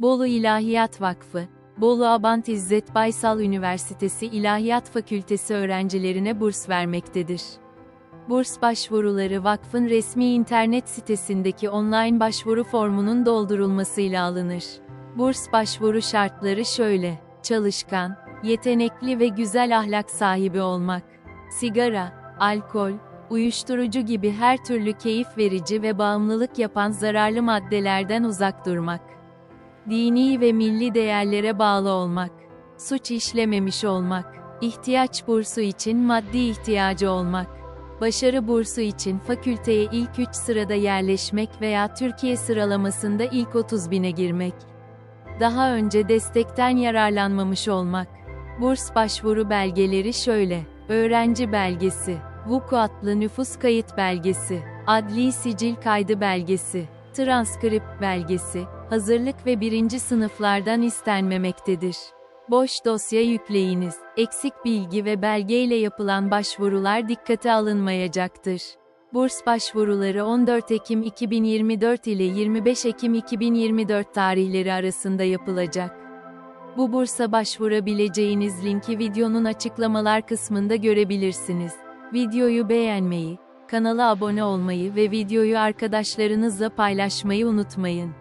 Bolu İlahiyat Vakfı, Bolu Abant İzzet Baysal Üniversitesi İlahiyat Fakültesi öğrencilerine burs vermektedir. Burs başvuruları vakfın resmi internet sitesindeki online başvuru formunun doldurulmasıyla alınır. Burs başvuru şartları şöyle: çalışkan, yetenekli ve güzel ahlak sahibi olmak. Sigara, alkol, uyuşturucu gibi her türlü keyif verici ve bağımlılık yapan zararlı maddelerden uzak durmak. Dini ve milli değerlere bağlı olmak. Suç işlememiş olmak. ihtiyaç bursu için maddi ihtiyacı olmak. Başarı bursu için fakülteye ilk 3 sırada yerleşmek veya Türkiye sıralamasında ilk 30 bine girmek. Daha önce destekten yararlanmamış olmak. Burs başvuru belgeleri şöyle. Öğrenci belgesi, vukuatlı nüfus kayıt belgesi, adli sicil kaydı belgesi, transkript belgesi, hazırlık ve birinci sınıflardan istenmemektedir. Boş dosya yükleyiniz. Eksik bilgi ve belgeyle yapılan başvurular dikkate alınmayacaktır. Burs başvuruları 14 Ekim 2024 ile 25 Ekim 2024 tarihleri arasında yapılacak. Bu bursa başvurabileceğiniz linki videonun açıklamalar kısmında görebilirsiniz. Videoyu beğenmeyi, kanala abone olmayı ve videoyu arkadaşlarınızla paylaşmayı unutmayın.